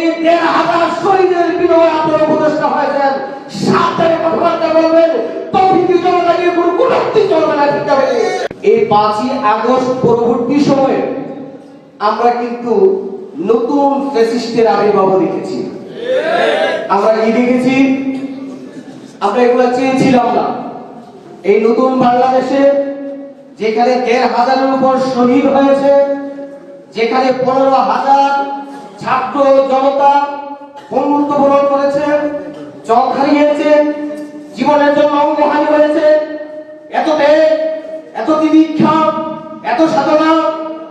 এই দেড় হাজার শহীদের বিনয় আপনার উপদেষ্টা হয়েছেন। সাবধানে কথাবার্তা বলবেন তৌহিদি জনতা নিয়ে কোনো কুলক্তি চলবে না ঠিক আছে এই পাঁচই আগস্ট পরবর্তী সময়ে আমরা কিন্তু নতুন ফ্যাসিস্টের আবির্ভাব দেখেছি। আমরা কি দেখেছি? আমরা এগুলো চেয়েছিলাম না। এই নতুন বাংলাদেশে যেখানে দেড় হাজারের উপর শহীদ হয়েছে, যেখানে পনেরো হাজার ছাত্র জনতা বন্ধুত্ব বরণ করেছে? চক হারিয়েছে? জীবনের জন্য অঙ্গহানি হয়েছে এত দেশ এত দীক্ষা এত সাধনা,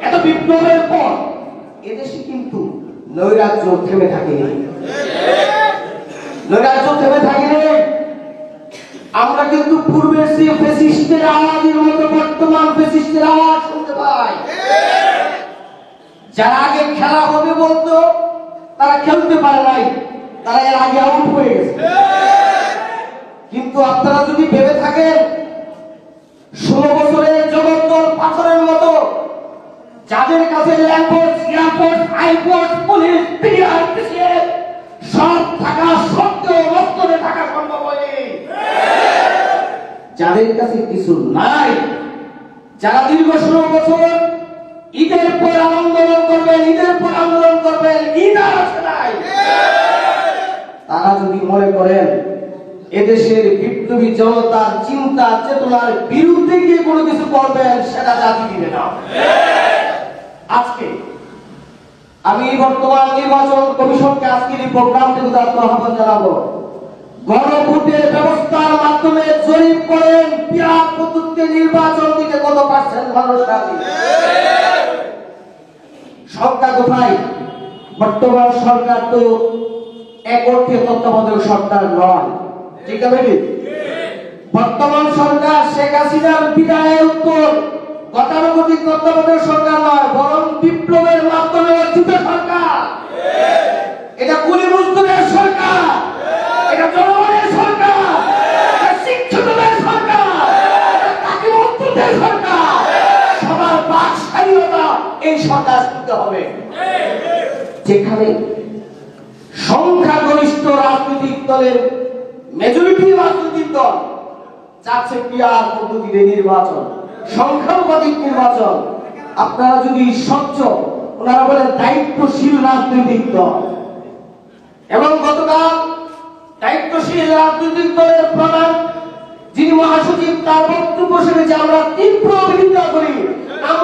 এত বিপ্লবের পর এদেশে কিন্তু নৈরাজ্য থেমে থাকেনি। নৈরাজ্য থেমে থাকেনি। আমরা কিন্তু পূর্বের সেই ফেসিস্টের আওয়াজের মতো বর্তমান ফেসিস্টের আওয়াজ শুনতে পাই। যারা আগে খেলা হবে বলতো, তারা খেলতে পারে নাই, তারা এর আগে আউট হয়ে গেছে। কিন্তু আপনারা যদি ভেবে থাকেন, ষোলো বছরের জগত্তর পাথরের মতো, যাদের কাছে পিডিআর সব থাকা হয়নি। যাদের কাছে কিছু নাই, যারা দীর্ঘ ষোলো বছর ঈদের পর আন্দোলন করবেন, ঈদের পর আন্দোলন করবেন, ঈদ আর আসে নাই তারা যদি মনে করেন, এদেশের বিপ্লবী জনতার চিন্তা, চেতনার বিরুদ্ধে গিয়ে কোনো কিছু করবেন, সেটা জাতি দিবে না। আজকে আমি বর্তমান নির্বাচন কমিশনকে আজকের এই প্রোগ্রাম থেকে আহ্বান জানাব। গণভোটের ব্যবস্থার মাধ্যমে জরিপ করেন পিয়ার পদ্ধতিতে নির্বাচন দিতে কত পার্সেন্ট মানুষ রাজি? সরকার কোথায়? বর্তমান সরকার তো এক অর্থে তত্ত্বাবধায়ক সরকার নয়। ঠিক আছে? বর্তমান সরকার শেখ হাসিনার বিদায়ের উত্তর। গতানুগতিক তত্ত্বাবধায়ক সরকার নয়, বরং বিপ্লবের মাধ্যমে অর্জিত সরকার। এটা কুলি সরকার শুনতে হবে। যেখানে সংখ্যাগরিষ্ঠ রাজনৈতিক দলের মেজরিটি রাজনৈতিক দল চাচ্ছে পিয়ার পদ্ধতিতে নির্বাচন, সংখ্যানুপাতিক নির্বাচন। আপনারা যদি স্বচ্ছ, ওনারা বলেন দায়িত্বশীল রাজনৈতিক দল। এবং গতকাল দায়িত্বশীল রাজনৈতিক দলের প্রধান, যিনি মহাসচিব, তার বক্তব্য শুনেছে আমরা তীব্র বিরোধিতা করি।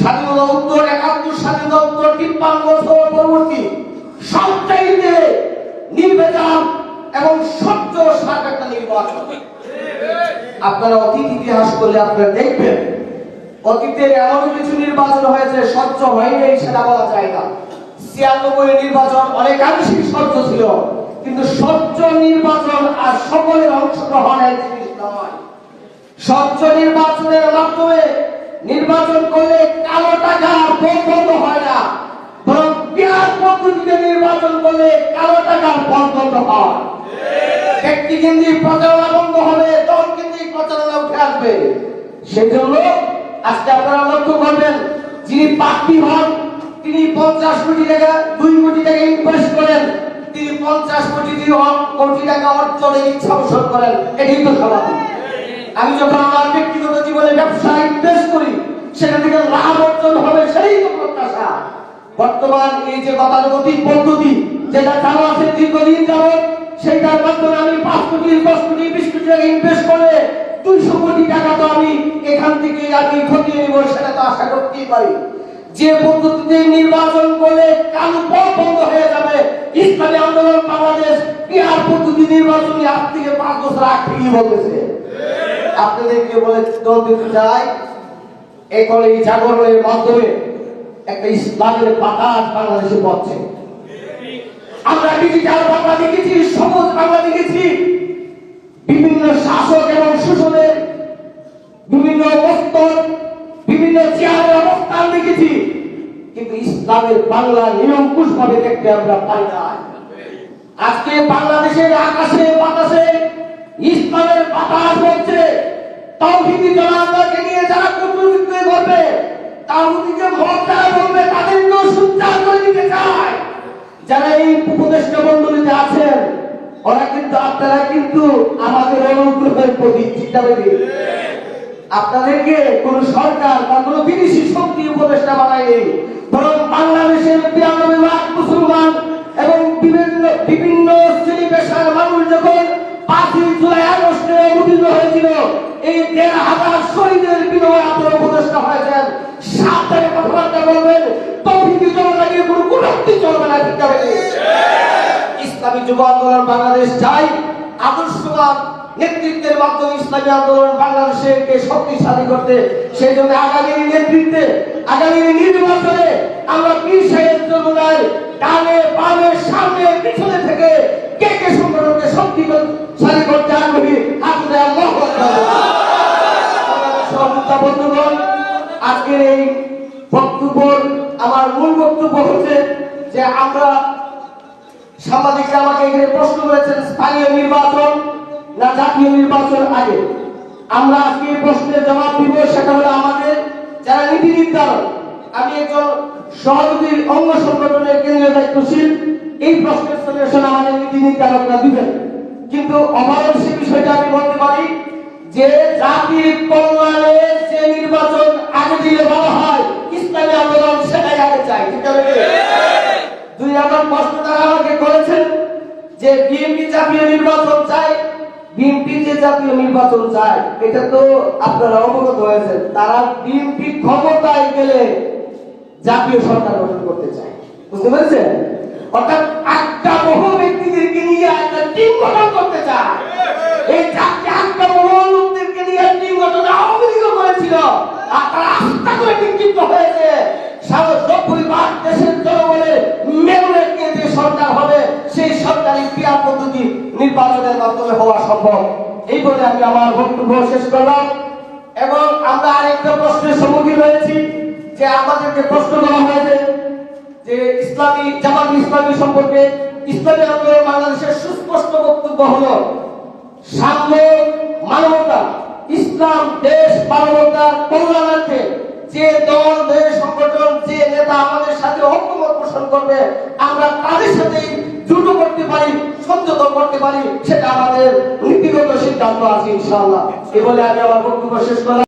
স্বাধীনতা উত্তর, একাত্তর স্বাধীনতা উত্তর, তিপ্পান্ন বছর পরবর্তী সবচাইতে নির্বাচন এবং স্বচ্ছ সার একটা নির্বাচন। আপনারা অতীত ইতিহাস করলে আপনারা দেখবেন, অতীতের এমন কিছু নির্বাচন হয়েছে, স্বচ্ছ হয়নি সেটা বলা যায় না। ছিয়ানব্বই নির্বাচন অনেকাংশেই স্বচ্ছ ছিল, কিন্তু স্বচ্ছ নির্বাচন আর সকলের অংশগ্রহণ জিনিস নয়। স্বচ্ছ নির্বাচনের মাধ্যমে নির্বাচন করলে কালো টাকা বন্ধ হয় না। বরং বিরাট পদ্ধতিতে নির্বাচন করলে কালো টাকার বন্ধ হয়। ব্যক্তি কেন্দ্রিক প্রচারণা বন্ধ হবে দল কেন্দ্রিক প্রচারণা উঠে আসবে। সেই জন্য আজকে আপনারা লক্ষ্য করবেন, যিনি প্রার্থী হন, তিনি পঞ্চাশ কোটি টাকা, দুই কোটি টাকা ইনভেস্ট করেন। তিনি পঞ্চাশ কোটি কোটি টাকা অর্জনের ইচ্ছা পোষণ করেন। এটাই তো স্বাভাবিক। আমি যখন আমার ব্যক্তিগত জীবনে ব্যবসা সেটা থেকে লাভ অর্জন হবে সেই তো প্রত্যাশা। বর্তমান এই যে গতানুগতিক পদ্ধতি, যেটা চালু আছে দীর্ঘদিন যাবত সেইটার মাধ্যমে আমি পাঁচ কোটি, দশ কোটি, বিশ কোটি টাকা ইনভেস্ট করে দুইশো কোটি টাকা তো আমি এখান থেকে আমি খতিয়ে নিব, সেটা তো আশা করতেই পারি। যে পদ্ধতিতে নির্বাচন করলে কালো পথ বন্ধ হয়ে যাবে। ইসলামী আন্দোলন বাংলাদেশ বিহার পদ্ধতি নির্বাচন আজ থেকে পাঁচ বছর আগ থেকে বলতেছে। আপনাদেরকে বলে দল দিতে চাই এখন এই জাগরণের মাধ্যমে একটা ইসলামের বাতাস বাংলাদেশে পড়ছে। আমরা ডিজিটাল বাংলা দেখেছি সবুজ বাংলা দেখেছি। বিভিন্ন শাসক এবং শোষণের বিভিন্ন অবস্থান, বিভিন্ন চেয়ারের অবস্থান দেখেছি। কিন্তু ইসলামের বাংলা নিরঙ্কুশ ভাবে দেখতে আমরা পাই না। আজকে বাংলাদেশের আকাশে বাতাসে ইসলামের বাতাস বলছে তৌহিদি জনগণকে নিয়ে যারা কটূক্তি করবে তাওহিদিকে মত যারা বলবে, তাদেরকেও সুচার করে দিতে চায়। যারা এই উপদেষ্টা মন্ডলীতে আছেন, ওরা কিন্তু আপনারা কিন্তু আমাদের অনুগ্রহের প্রতি চিন্তা করে আপনাদেরকে কোন সরকার বা কোন বিদেশি শক্তি উপদেষ্টা বানায়নি, বরং বাংলাদেশের বিরানব্বই লাখ মুসলমান এবং বিভিন্ন বিভিন্ন শ্রেণি পেশার মানুষ যখন পাঁচই জুলাই আগস্টে মুঠিত হয়েছিল এই দেড় হাজার শহীদের বিনয় আপনারা উপদেষ্টা হয়েছেন। সাবধানে কথাবার্তা বলবেন। তৌহিদি জনতা নিয়ে কোনো কুলক্তি চলবে না ঠিক? ইসলামী যুব আন্দোলন বাংলাদেশ চাই। আদর্শবাদ নেতৃত্বের মাধ্যমে ইসলামী আন্দোলন বাংলাদেশকে শক্তিশালী করতে, সেই জন্য আগামী নেতৃত্বে, আগামী নির্বাচনে আমরা পীর সাহেব যমুনায় ডানে, বামে, সামনে, পিছনে থেকে কে কে সংগঠনকে শক্তিশালী করতে আগ্রহী, হাতে সহযোগিতা আজকের এই বক্তব্য আমার মূল বক্তব্য হচ্ছে যে আমরা সাংবাদিকরা আমাকে এখানে প্রশ্ন করেছেন, স্থানীয় নির্বাচন না জাতীয় নির্বাচন আগে? আমরা আজকে এই প্রশ্নের জবাব দিব, সেটা হলো আমাদের যারা নীতি নির্ধারণ আমি একজন সহযোগী অঙ্গ সংগঠনের কেন্দ্রীয় দায়িত্বশীল, এই প্রশ্নের সলিউশন আমাদের নীতি নির্ধারকরা দিবেন। কিন্তু অভারত সে বিষয়টা আমি বলতে পারি যে জাতির কল্যাণে যে নির্বাচন আগে দিলে ভালো হয়, ইসলামী আন্দোলন সেটাই আগে চাই, ঠিক আছে দুই নম্বর প্রশ্ন তারা আমাকে করেছেন যে বিএনপি জাতীয় নির্বাচন চায় বিএনপি যে জাতীয় নির্বাচন এটা তো আপনারা অবগত হয়েছেন, তারা বিএনপি ক্ষমতায় গেলে জাতীয় সরকার গঠন করতে চায়, বুঝতে পেরেছেন? অর্থাৎ একটা বহু ব্যক্তিদেরকে নিয়ে একটা টিম গঠন করতে চায়। এই করেছিল আর তারা আস্থা করে বিক্ষিপ্ত হয়েছে। এই আমার বক্তব্য এবং আমরা আরেকটা প্রশ্নের সম্মুখীন হয়েছি, যে আমাদেরকে প্রশ্ন করা হয়েছে যে ইসলামী, জামাত ইসলামী সম্পর্কে। ইসলামী সুস্পষ্ট বক্তব্য হলো, সাম্য, মানবতা ইসলাম, দেশ মানবতার কল্যাণার্থে যে দল, দেশ সংগঠন, যে নেতা আমাদের সাথে ঐক্যমত পোষণ করবে, আমরা তাদের সাথে দ্রুত করতে পারি সংযত করতে পারি, সেটা আমাদের নীতিগত সিদ্ধান্ত আছে ইনশাআল্লাহ। এ বলে আমি আমার বক্তব্য শেষ করলাম।